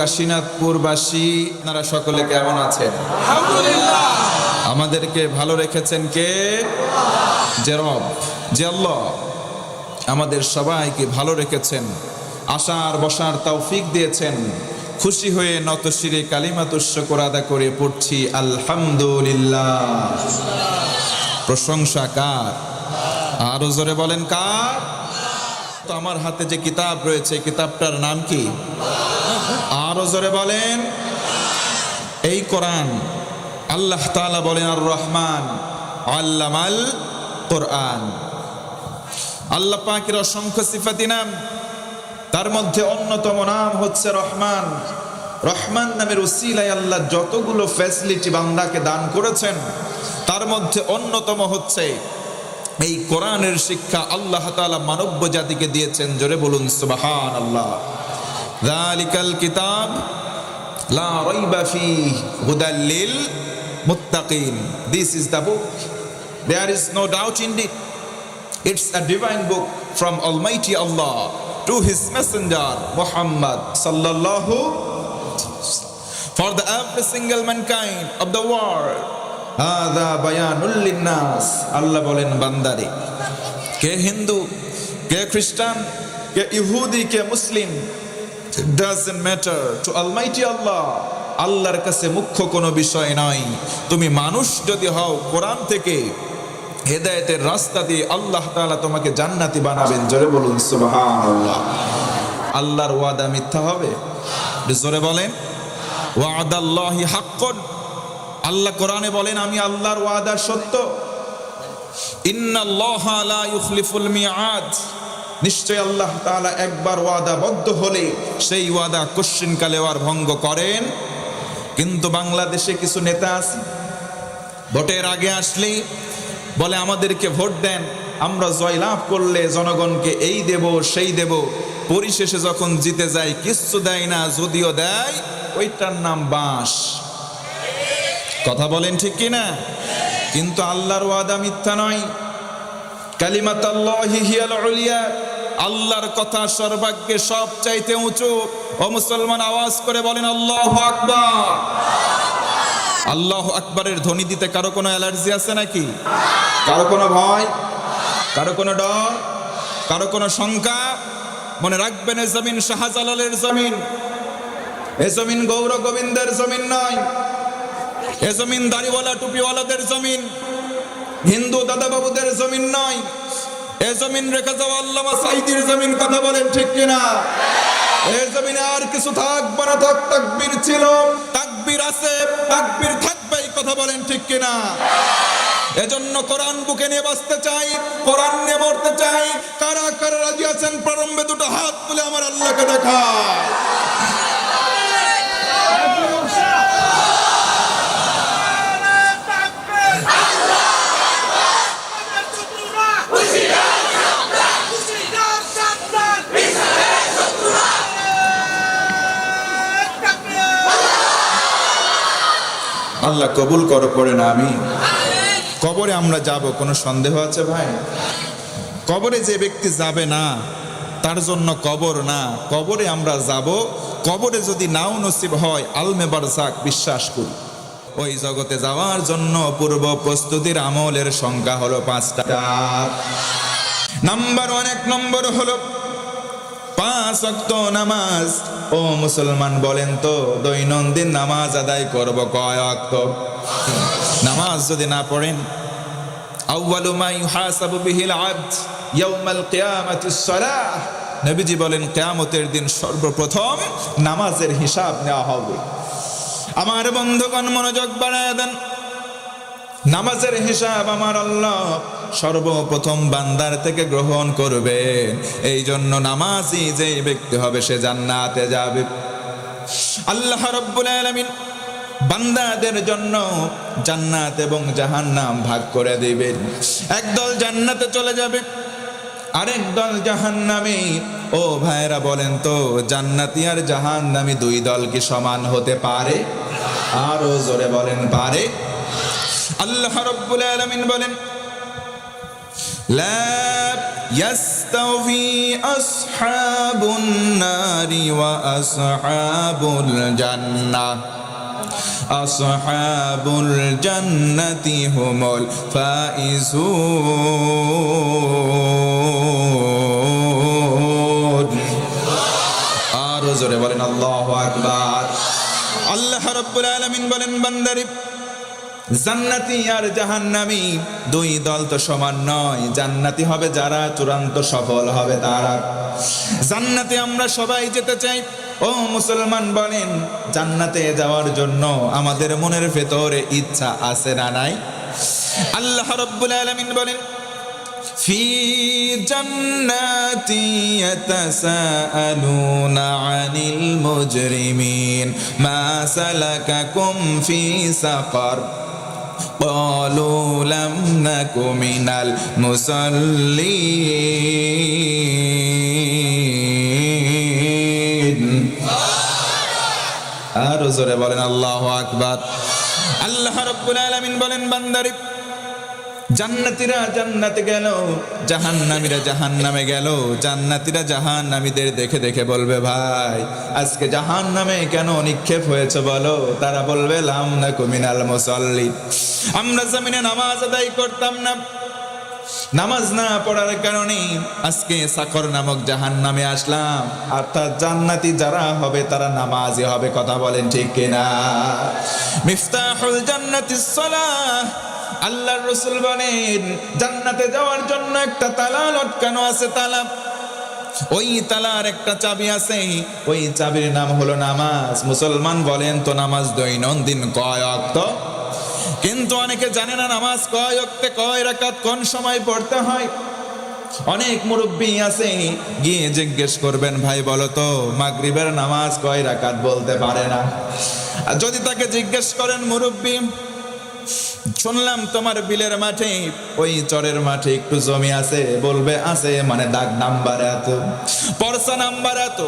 কাশীনাথপুরবাসী আপনারা সকলে কেমন আছেন? আমাদেরকে ভালো রেখেছেন কে? যে রব যে আল্লাহ আমাদের সবাইকে ভালো রেখেছেন আসার বসার তৌফিক দিয়েছেন। খুশি হয়ে নত শিরে কালিমাতুস্য আদা করে পড়ছি আলহামদুলিল্লাহ। প্রশংসা কার? আরও জোরে বলেন কার? তো আমার হাতে যে কিতাব রয়েছে কিতাবটার নাম কি? আরও জোরে বলেন। এই কোরআন আল্লাহ তাআলা বলেন আর রহমান আল্লামাল কোরআন। আল্লাহ পাকের অসংখ্য সিফাতি নাম, তার মধ্যে অন্যতম নাম হচ্ছে রহমান। রহমান নামের উসিলায় আল্লাহ যতগুলো ফ্যাসিলিটি বান্দাকে দান করেছেন, তার মধ্যে অন্যতম হচ্ছে এই কোরআনের শিক্ষা আল্লাহ তাআলা মানব জাতিকে দিয়েছেন। জোরে বলুন সুবহান আল্লাহ জালিকাল কিতাব লা রাইবা ফিহি হুদাল লিল মুত্তাকিন this is the book there is no doubt in it it's a divine book from almighty Allah to his messenger Muhammad সাল্লাল্লাহু for the every single mankind of the world হাদা বায়ানুল লিন্নাস আল্লাহ বলেন, বান্দারে, কে হিন্দু, কে খ্রিস্টান, কে ইহুদি, কে মুসলিম doesn't matter. To Almighty Allah আল্লাহর কাছে মুখ্য কোনো বিষয় নয় তুমি মানুষ যদি হও কোরআন থেকে, হেদায়েতের রাস্তা দিয়ে আল্লাহ তাআলা তোমাকে জান্নাতি বানাবেন। জোরে বলুন, সুবহানাল্লাহ। আল্লাহর ওয়াদা মিথ্যা হবে? জোরে বলেন। ওয়াদাল্লাহি হাক্কুন। আল্লাহ কোরআনে বলেন, আমি আল্লাহর ওয়াদা সত্য। ইন্নাল্লাহা লা ইউখলিফুল মিআদ। নিশ্চয় আল্লাহ তাআলা একবার ওয়াদাবদ্ধ হলে সেই ওয়াদা কোশ্চিন কালেও আর ভঙ্গ করেন। কিন্তু বাংলাদেশে কিছু নেতা আছে, ভোটের আগে আসলেই বলে, আমাদেরকে ভোট দেন, আমরা জয়লাভ করলে জনগণকে এই দেব, সেই দেব। পরিশেষে যখন জিতে যায়, কিচ্ছু দেয় না, যদিও দেয়, ওইটার নাম বাঁশ। কথা বলেন ঠিক কি না কিন্তু আল্লাহর ওয়াদা মিথ্যা নয়। কালিমাত আল্লাহর কথা সর্বাগ্যে সব চাইতে উঁচু। ও মুসলমান, আওয়াজ করে বলেন, আল্লাহ আকবার। আল্লাহ আকবরের ধ্বনি দিতে কারও কোনো অ্যালার্জি আছে নাকি? কারও কোনো ভয়? কারও কোনো ডর? কারও কোনো শঙ্কা? মনে রাখবেন, এ জমিন শাহজালালের জমিন। এ জমিন গৌর গোবিন্দের জমিন নয়। এ জমিন দাড়িওয়ালা, টুপিওয়ালাদের জমিন। হিন্দু দাদাবাবুদের জমিন নয় এ জমিন রেখে যাওয়া আল্লামা সাইদির জমিন কথা বলেন ঠিক কিনা? এ জমিনে আর কিছু থাকবে না, থাক, তাকবীর ছিল। তাকবীর আছে, তাকবীর থাকবে, এই কথা বলেন ঠিক কিনা? এজন্য কোরআন বুকে নিয়ে বাঁচতে চাই, কোরআন নিয়ে মরতে চাই। কারা কারা রাজি আছেন? প্রারম্ভে দুটো হাত তুলে আমার আল্লাহকে দেখা আল্লাহ কবুল করো, পড়ে না আমি। কবরে আমরা যাব, কোনো সন্দেহ আছে ভাই? কবরে যে ব্যক্তি যাবে না, তার জন্য কবর না। কবরে আমরা যাব, কবরে যদি নাও নসিব হয়, আলমে বারজাক বিশ্বাস করি। ওই জগতে যাওয়ার জন্য পূর্ব প্রস্তুতির আমলের সংখ্যা হলো পাঁচটা। নাম্বার এক নম্বর হলো পাঁচ অক্ত নামাজ। ও মুসলমান, বলেন তো, দৈনন্দিন নামাজ আদায় করব কয় অক্ত নামাজ যদি না পড়েন নবীজি বলেন, কিয়ামতের দিন সর্বপ্রথম নামাজের হিসাব নেওয়া হবে। আমার বন্ধুগণ, মনোযোগ বাড়ায় দেন। নামাজের হিসাব আমার আল্লাহ সর্বপ্রথম বান্দার থেকে গ্রহণ করবেন এই জন্য নামাজি যে ব্যক্তি হবে সে জান্নাতে যাবে। আল্লাহ রব্বুল আলামিন বান্দাদের জন্য জান্নাত এবং জাহান্নাম ভাগ করে দিবেন একদল জান্নাতে চলে যাবে, আরেক দল জাহান্নামে। ও ভাইরা বলেন তো, জান্নাতি আর জাহান্নামী দুই দল কি সমান হতে পারে? আরও জোরে বলেন, পারে? আল্লাহ রব্বুল আলামিন বলেন লা ইয়াস يستوي أصحاب النار وأصحاب الجنة أصحاب الجنة هم الفائزون আরো জোরে বলেন আল্লাহ আকবার আল্লাহ রব্বুল আলামিন বলেন বান্দারি জান্নাতি আর জাহান্নামি দুই দল তো সমান নয় জান্নাতি হবে যারা চূড়ান্ত সফল হবে তারা জান্নাতে আমরা সবাই যেতে চাই ও মুসলমান বলেন জান্নাতে যাওয়ার জন্য আমাদের মনের ভেতরে ইচ্ছা আছে না নাই আল্লাহ রব্বুল আলামিন বলেন في جنات يتساءلون عن المجرمين ما سلككم في سقر قالوا لم نك من المصلين আর জোরে বলেন আল্লাহ আকবার আল্লাহ রব্বুল আলামিন বলেন বান্দারি জান্নাতীরা জান্নাতে গেল, জাহান্নামীরা জাহান্নামে গেল, জান্নাতীরা জাহান্নামীদের দেখে দেখে বলবে, ভাই, আজকে জাহান্নামে কেন নিক্ষেপ হয়েছে বলো? তারা বলবে, লাম না কুমিনাল মুসল্লি। আমরা জমিনে নামাজ আদায় করতাম না। নামাজ না পড়ার কারণে আজকে সাকর নামক জাহান নামে আসলাম। অর্থাৎ জান্নাতি যারা হবে, তারা নামাজি হবে, কথা বলেন ঠিক কিনা? মিফতাহুল জান্নাতি সালাহ। আল্লাহর রসুল বলেন, জান্নাতে যাওয়ার জন্য একটা তালা লটকানো আছে তালা ওই তালার একটা চাবি আছে, ওই চাবির নাম হলো নামাজ। মুসলমান বলেন তো নামাজ দৈনন্দিন কয় অক্ত কিন্তু অনেকে জানে না নামাজ কয় অক্তে কয় রাকাত কোন সময় পড়তে হয়। অনেক মুরব্বী আছে, গিয়ে জিজ্ঞেস করবেন, ভাই, বলো তো, মাগরিবের নামাজ কয় রাকাত বলতে পারে না? আর যদি তাকে জিজ্ঞেস করেন মুরব্বী শুনলাম তোমার বিলের মাঠে, ওই চরের মাঠে একটু জমি আছে। বলবে, আছে মানে দাগ নাম্বার এত পরসা নাম্বার এত,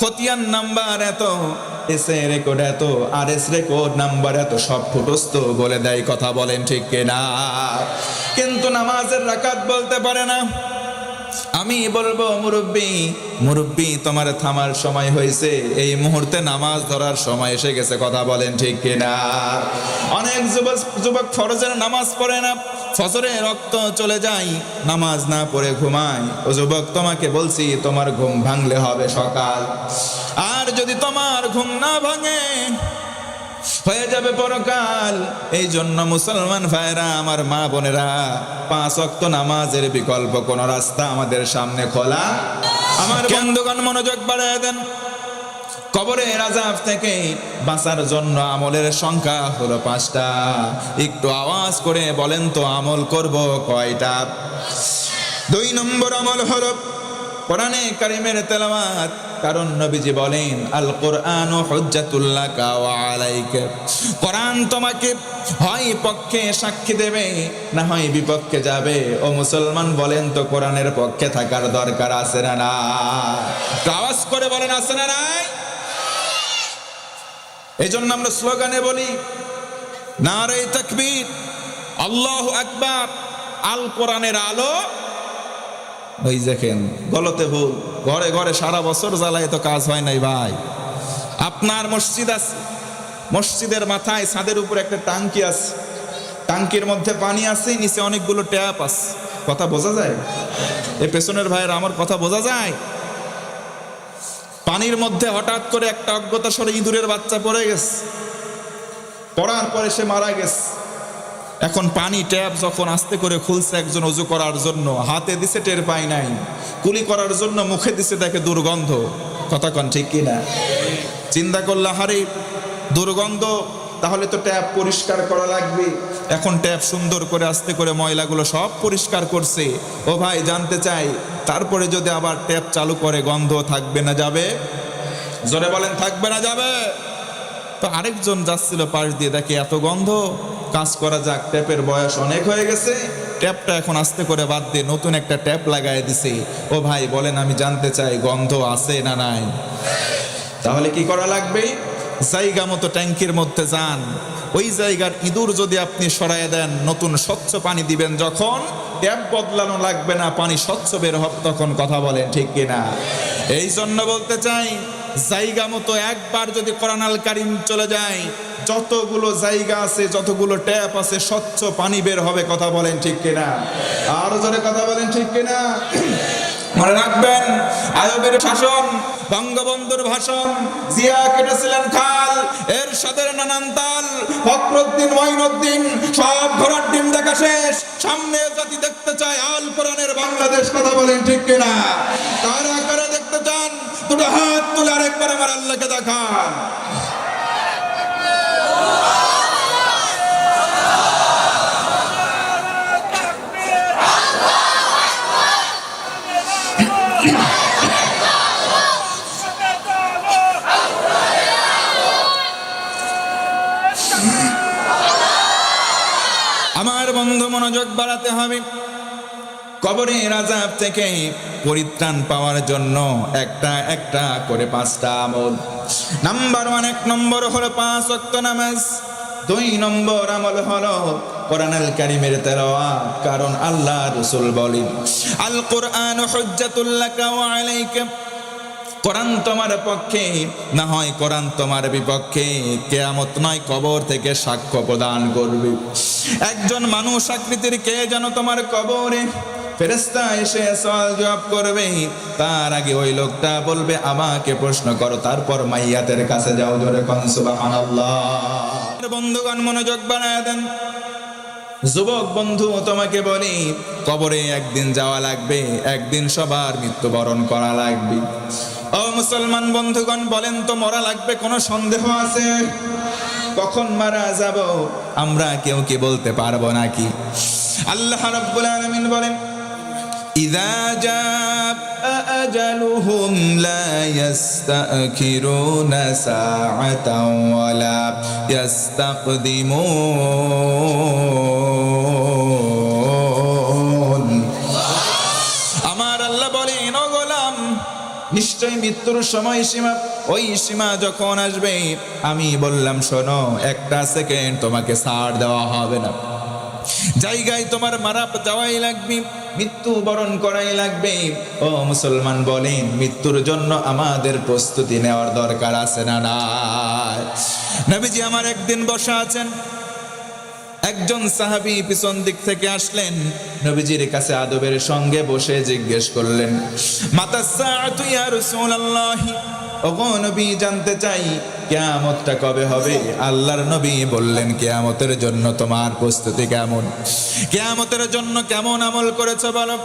খতিয়ান নাম্বার এত, এসে রেকর্ড এত, আর এস রেকর্ড নাম্বার এত, সব ফুটস্ত বলে দেয়, কথা বলেন ঠিক কিনা? কিন্তু নামাজের রাকাত বলতে পারে না। আমি বলব, মুরব্বী মুরব্বী, তোমার থামার সময় হয়েছে। এই মুহূর্তে নামাজ ধরার সময় এসে গেছে, কথা বলেন ঠিক কিনা? অনেক যুবক যুবক ফরজের নামাজ পড়ে না, ফজরে রক্ত চলে যায়, নামাজ না পড়ে ঘুমায়। ও যুবক, তোমাকে বলছি, তোমার ঘুম ভাঙলে হবে সকাল। আর যদি তোমার ঘুম না ভাঙে হয়ে যাবে পরকাল। এই জন্য মুসলমান ভাইরা আমার মা বোনেরা পাঁচ অক্ত নামাজের বিকল্প কোন রাস্তা আমাদের সামনে খোলা। আমার বন্ধুগণ মনোযোগ বাড়ায় দেন। কবরে আজাব থেকে বাঁচার জন্য আমলের সংখ্যা হলো পাঁচটা। একটু আওয়াজ করে বলেন তো আমল করব কয়টা? দুই নম্বর আমল হলো কোরআনে কারিমের তেলাওয়াত। কারণ নবীজি বলেন আল কোরআন কোরআন তোমাকে হয় পক্ষে সাক্ষী দেবে, না হয় বিপক্ষে যাবে। ও মুসলমান বলেন তো, কোরআনের পক্ষে থাকার দরকার আছে না না? করে বলেন, আছে না নাই? এই জন্য আমরা স্লোগানে বলি না নারে তাকবীর, আল্লাহ আকবার আল কোরআনের আলো ওই দেখেন, গলতে ভুল ঘরে ঘরে সারা বছর জ্বালায় তো কাজ হয় নাই ভাই। আপনার মসজিদ আছে, মসজিদের মাথায় ছাদের উপর একটা টাঙ্কি আছে। টাঙ্কির মধ্যে পানি আছে, নিচে অনেকগুলো ট্যাপ আছে। কথা বোঝা যায়? এ পেছনের ভাইয়ের আমার কথা বোঝা যায়? পানির মধ্যে হঠাৎ করে একটা অজ্ঞতা সরে ইঁদুরের বাচ্চা পড়ে গেছে। পড়ার পরে সে মারা গেছে। এখন পানি ট্যাপ যখন আস্তে করে খুলছে একজন অজু করার জন্য, হাতে দিছে টের পাই নাই, কুলি করার জন্য মুখে দিছে দেখে দুর্গন্ধ। কথা কন ঠিক কিনা? চিন্তা করলে, হারে দুর্গন্ধ, তাহলে তো ট্যাপ পরিষ্কার করা লাগবে। এখন ট্যাপ সুন্দর করে, আস্তে করে ময়লাগুলো সব পরিষ্কার করছে। ও ভাই, জানতে চাই, তারপরে যদি আবার ট্যাপ চালু করে, গন্ধ থাকবে না যাবে? জোরে বলেন, থাকবে না যাবে? তো আরেকজন যাচ্ছিল পাশ দিয়ে, দেখে এত গন্ধ। কাজ করা যাক, ট্যাপের বয়স অনেক হয়ে গেছে। ট্যাপটা এখন আস্তে করে বাদ দিয়ে নতুন একটা ট্যাপ লাগাই দিছে। ও ভাই বলেন, আমি জানতে চাই গন্ধ আছে না নাই? তাহলে কি করা লাগবে? জায়গা মতো ট্যাঙ্কির মধ্যে যান। ওই জায়গার ইঁদুর যদি আপনি সরাই দেন, নতুন স্বচ্ছ পানি দিবেন। যখন ট্যাপ বদলানো লাগবে না, পানি স্বচ্ছ বের হবে, তখন কথা বলেন ঠিক কিনা? এই জন্য বলতে চাই জায়গা মতো একবার যদি কোরআন আল কারিম চলে যায়, যতগুলো জায়গা আছে, যতগুলো ট্যাপ আছে, স্বচ্ছ পানি বের হবে, কথা বলেন ঠিক কিনা? আরও জোরে কথা বলেন ঠিক কিনা? মনে রাখবেন আয়বের শাসন, বঙ্গবন্ধুর ভাষণ, জিয়া কেটেছিলেন খাল এর সাথে নানান তাল, ফখরুদ্দিন, মঈনুদ্দিন, সব ঘোড়ার ডিম দেখা শেষ। সামনে জাতি দেখতে চায় আল কোরআনের বাংলাদেশ, কথা বলেন ঠিক কিনা? চান দুটো হাত তুলে আরেকবার আমার আল্লাহকে দেখান। আমার বন্ধু মনোযোগ বাড়াতে হবে। কবরের আজাব থেকে পরিত্রাণ পাওয়ার জন্য একটা একটা করে পাঁচটা আমল। নাম্বার ওয়ান, এক নম্বর হলো পাঁচ অক্ত নামাজ। দুই নম্বর আমল হলো কোরআনুল কারিমের তেলাওয়াত, কারণ আল্লাহ রসুল বলেন, আল কোরআন হুজ্জাতুল্লাকা ওয়া আলাইকা। কোরআন তোমার পক্ষে না হয় কোরআন তোমার বিপক্ষে, কেয়ামত নয়, কবর থেকে সাক্ষ্য প্রদান করবে। একজন মানুষ আকৃতির কে যেন তোমার কবরে ফেরেস্তা এসে সওয়াল জবাব করবে, তার আগে ওই লোকটা বলবে, আমাকে প্রশ্ন করো, তারপর মাইয়াতের কাছে যাও জোরে কন, সুবহানাল্লাহ। বন্ধুগণ, মনোযোগ বানায় দেন। যুবক বন্ধু, তোমাকে বলি, কবরে একদিন যাওয়া লাগবে, একদিন সবার মৃত্যুবরণ করা লাগবে। ও মুসলমান বন্ধুগণ, বলেন তো, মরা লাগবে, কোনো সন্দেহ আছে? কখন মারা যাব, আমরা কেউ কি বলতে পারব নাকি? আল্লাহ রাব্বুল আলামিন বলেন إذا جاء أجلهم لا يستأخرون ساعة ولا يستقدمون আমার আল্লাহ বলেন ও গোলাম নিশ্চয় মৃত্যুর সময় সীমা ওই সীমা যখন আসবে আমি বললাম শোনো একটা সেকেন্ড তোমাকে ছাড় দেওয়া হবে না জায়গায় তোমার মারা যাওয়াই লাগবে মৃত্যু বরণ করাই লাগবে। ও মুসলমান বলেন, মৃত্যুর জন্য আমাদের প্রস্তুতি নেওয়ার দরকার আছে না না নবীজি আমার একদিন বসা আছেন। একজন সাহাবী পিছন দিক থেকে আসলেন। নবীজির কাছে আদবের সঙ্গে বসে জিজ্ঞেস করলেন মাতা সাআতু ইয়া রাসূলুল্লাহ? ওগো নবী, জানতে চাই, কিয়ামতটা কবে হবে? আল্লাহর নবী বললেন, কিয়ামতের জন্য তোমার প্রস্তুতি কেমন? কেয়ামতের জন্য কেমন আমল করেছ বলো?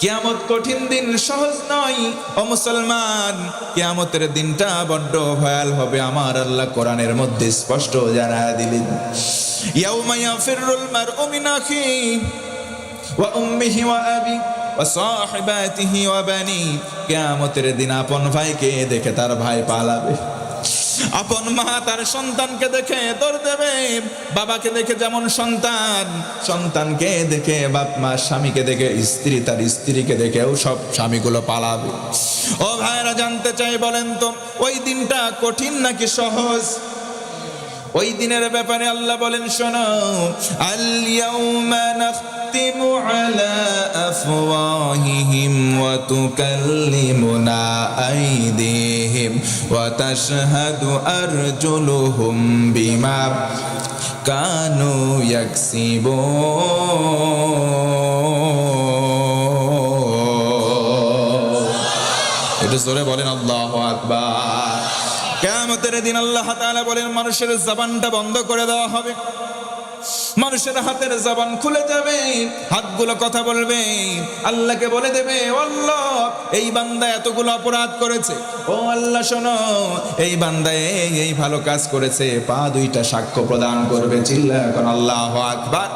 কেয়ামত কঠিন দিন, সহজ নয়। ও মুসলমান, কেয়ামতের দিনটা বড্ড ভয়াল হবে, আমার আল্লাহ কোরআনের মধ্যে স্পষ্ট জানা দিলেন। ইয়াউমা ইয়াফিরুল মারউ মিন আখি ওয়া উম্মিহি ওয়া আবি ওয়া সাহিবাতিহি ওয়া বানি, কিয়ামতের দিন আপন ভাইকে দেখে তার ভাই পালাবে। আপন মা তার সন্তানকে দেখে দৌড় দেবে, বাবাকে দেখে যেমন সন্তান, সন্তানকে দেখে বাপ মা স্বামীকে দেখে, স্ত্রী তার স্ত্রীকে দেখেও সব স্বামীগুলো পালাবে। ও ভাইরা জানতে চাই বলেন তো, ওই দিনটা কঠিন নাকি সহজ? ওই দিনের ব্যাপারে আল্লাহ বলেন, শোনো আল আফওয়াহিহিম ওয়া তুকাল্লিমুনা আইদিহিম ওয়া তাশহাদু আরজুলুহুম বিমা কানু ইয়াকসিবুন একটু জোরে বলেন, আল্লাহ আকবার। কেয়ামতের দিন আল্লাহ তাআলা বলেন, মানুষের জবানটা বন্ধ করে দেওয়া হবে। মানুষের হাতের জবান খুলে যাবে হাতগুলো কথা বলবে, আল্লাহকে বলে দেবে, "ও আল্লাহ, এই বান্দা এতগুলো অপরাধ করেছে। ও আল্লাহ, শোনো, এই বান্দা এই ভালো কাজ করেছে, পা দুইটা সাক্ষ্য প্রদান করবে চিল্লা এখন আল্লাহ আকবার।